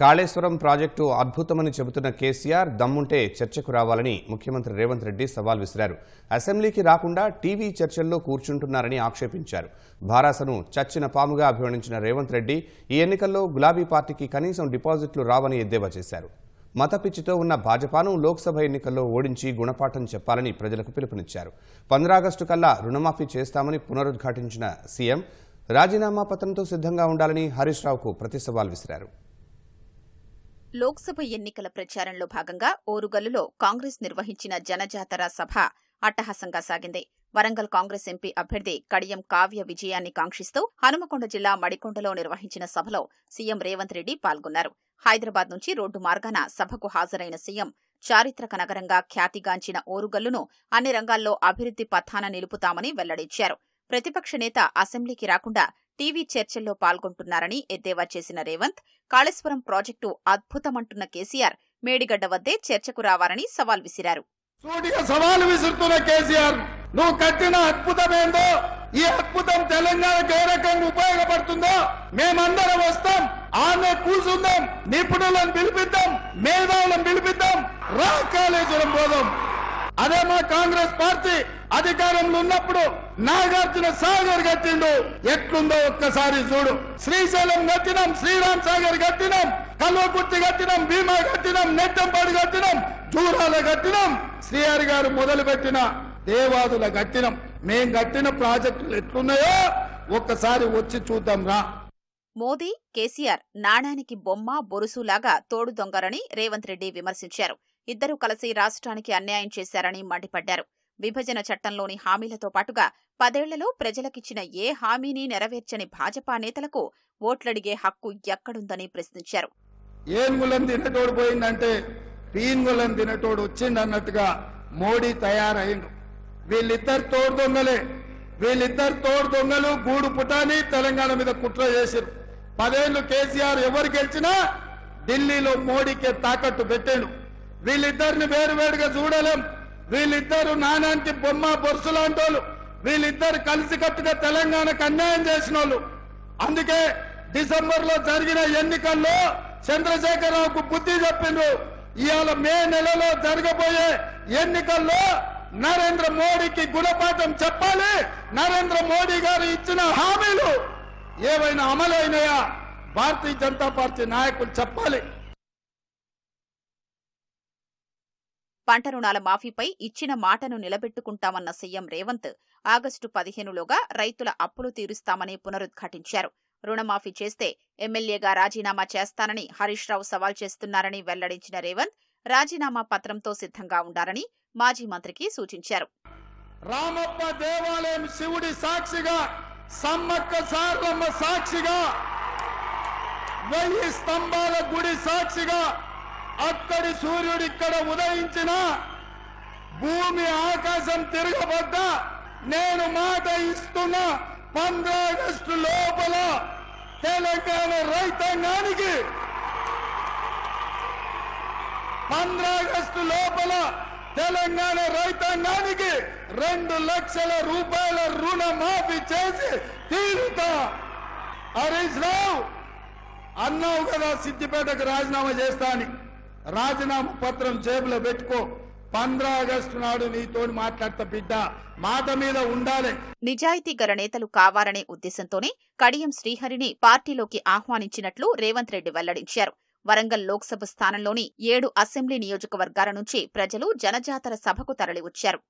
Kaleshwaram project అద్భుతమని చెబుతున్న కేసీఆర్ దమ్ముంటే చర్చకు రావాలని ముఖ్యమంత్రి రేవంత్ రెడ్డి సవాల్ విసిరారు. అసెంబ్లీకి రాకుండా టీవీ చర్చల్లో కూర్చుంటున్నారని ఆక్షేపించారు. భారాసను చచ్చిన పాముగా అభివర్ణించిన రేవంత్ రెడ్డి ఈ ఎన్నికల్లో గులాబీ పార్టీకి కనీసం డిపాజిట్లు రావని ఎద్దేవా చేశారు. మత పిచ్చితో ఉన్న భాజపాను లోక్సభ ఎన్నికల్లో ఓడించి గుణపాఠం చెప్పాలని ప్రజలకు పిలుపునిచ్చారు. పంద్రాగస్టు కల్లా రుణమాఫీ చేస్తామని పునరుద్ఘాటించిన సీఎం రాజీనామా పత్రంతో సిద్ధంగా ఉండాలని హరీష్ రావుకు ప్రతి సవాల్ విసిరారు. లోక్సభ ఎన్నికల ప్రచారంలో భాగంగా ఓరుగల్లులో కాంగ్రెస్ నిర్వహించిన జనజాతర సభ అట్టహాసంగా సాగింది. వరంగల్ కాంగ్రెస్ ఎంపీ అభ్యర్థి కడియం కావ్య విజయాన్ని కాంక్షిస్తూ హనుమకొండ జిల్లా మడికొండలో నిర్వహించిన సభలో సీఎం రేవంత్ రెడ్డి పాల్గొన్నారు. హైదరాబాద్ నుంచి రోడ్డు మార్గాన సభకు హాజరైన సీఎం చారిత్రక నగరంగా ఖ్యాతిగాంచిన ఓరుగల్లును అన్ని రంగాల్లో అభివృద్ధి పథాన నిలుపుతామని వెల్లడించారు. ప్రతిపక్ష నేత అసెంబ్లీకి రాకుండా టీవీ చర్చల్లో పాల్గొంటున్నారని ఎద్దేవా చేసిన రేవంత్ కాళేశ్వరం ప్రాజెక్టు అద్భుతమంటున్న కేసీఆర్ మేడిగడ్డ వద్దే చర్చకు రావాలని సవాల్ విసిరారు. సూటిగా సవాలు విసురుతున్న కేసీఆర్ నువ్వు కట్టిన అద్భుతమేందో ఈ అద్భుతం తెలంగాణకు ఏ రకంగా ఉపయోగపడుతుందో? మేమందరం వస్తాం ఆమె కూర్చుందాం నిపుణులను పిలిపిద్దాం మేధావులను పిలిపిద్దాం రా కాళేశ్వరం పోదాం అదే మా కాంగ్రెస్ పార్టీ అధికారంలో ఉన్నప్పుడు నాగార్జున సాగర్ కట్టిండు. ఎట్లుందో ఒక్కసారి చూడు. శ్రీశైలం కట్టినాం శ్రీరామ్ సాగర్ కట్టినాం కల్వకుర్తి కట్టినాం భీమా కట్టినాం నెట్టంపాడు కట్టినాం జూరాల కట్టినాం శ్రీహరి గారు మొదలు పెట్టిన దేవాదుల కట్టినాం. మేం కట్టిన ప్రాజెక్టులు ఎట్లున్నాయో ఒక్కసారి వచ్చి చూద్దాం రా. మోదీ కేసీఆర్ నాణానికి బొమ్మ బొరుసులాగా తోడు దొంగరని రేవంత్ రెడ్డి విమర్శించారు. ఇద్దరూ కలిసి రాష్ట్రానికి అన్యాయం చేశారని మండిపడ్డారు. విభజన చట్టంలోని హామీలతో పాటుగా పదేళ్ళలో ప్రజలకిచ్చిన ఏ హామీని నెరవేర్చని భాజపా నేతలకు ఓట్లడిగే హక్కు ఎక్కడుందని ప్రశ్నించారు. ఏనుగులం తినటోడు పోయిందంటే పీనుగులం తినటోడు వచ్చిండన్నట్టుగా మోడీ తయారైండు. వీళ్ళిద్దరు తోడు దొంగలే. వీళ్ళిద్దరు తోడు దొంగలు గూడు పుటాని తెలంగాణ మీద కుట్ర చేశారు పదేళ్ళు కేసీఆర్ ఎవరు గెలిచినా ఢిల్లీలో మోడీకే తాకట్టు పెట్టాడు. వీళ్ళిద్దరిని వేరువేరుగా చూడలేం. వీళ్ళిద్దరు నానానికి బొమ్మ బొరుసు లాంటి వాళ్ళు. వీళ్ళిద్దరు కలిసికట్టుగా తెలంగాణకు అన్యాయం చేసిన వాళ్ళు. అందుకే డిసెంబర్లో జరిగిన ఎన్నికల్లో చంద్రశేఖరరావుకు బుద్ధి చెప్పిండ్రు. ఇవాళ మే నెలలో జరగబోయే ఎన్నికల్లో నరేంద్ర మోడీకి గుణపాఠం చెప్పాలి. నరేంద్ర మోడీ గారు ఇచ్చిన హామీలు ఏవైనా అమలైనయా? భారతీయ జనతా పార్టీ నాయకులు చెప్పాలి. పంట రుణాల మాఫీపై ఇచ్చిన మాటను నిలబెట్టుకుంటామన్న సీఎం రేవంత్ ఆగస్టు పదిహేనులోగా రైతుల అప్పులు తీరుస్తామని పునరుద్ఘాటించారు. రుణమాఫీ చేస్తే ఎమ్మెల్యేగా రాజీనామా చేస్తానని హరీష్ రావు సవాల్ చేస్తున్నారని వెల్లడించిన రేవంత్ రాజీనామా పత్రంతో సిద్ధంగా ఉండాలని మాజీ మంత్రికి సూచించారు. రామప్ప దేవాలయం శివుడి సాక్షిగా సమ్మక్క సారలమ్మ సాక్షిగా వెయ్యి స్తంభాల గుడి సాక్షిగా అక్కడి సూర్యుడు ఇక్కడ ఉదయించిన భూమి ఆకాశం తిరగబడ్డ నేను మాట ఇస్తున్న పంద్రాగస్టు లోపల తెలంగాణ రైతాంగానికి పంద్రాగస్టు లోపల తెలంగాణ రైతాంగానికి రెండు లక్షల రూపాయల రుణమాఫీ చేసి తీరుతా. హరీష్ రావు అన్నావు కదా సిద్దిపేటకు రాజీనామా చేస్తా అని. రాజీనామా పత్రం జేబులో పెట్టుకో. పంద్రా ఆగస్టు నాడు నీతో మాట్లాడతా బిడ్డ. మాట మీద ఉండాలి. నిజాయితీ గల నేతలు కావాలనే ఉద్దేశంతోనే కడియం శ్రీహరిని పార్టీలోకి ఆహ్వానించినట్లు రేవంత్ రెడ్డి వెల్లడించారు. వరంగల్ లోక్సభ స్థానంలోని ఏడు అసెంబ్లీ నియోజకవర్గాల నుంచి ప్రజలు జనజాతర సభకు తరలివచ్చారు.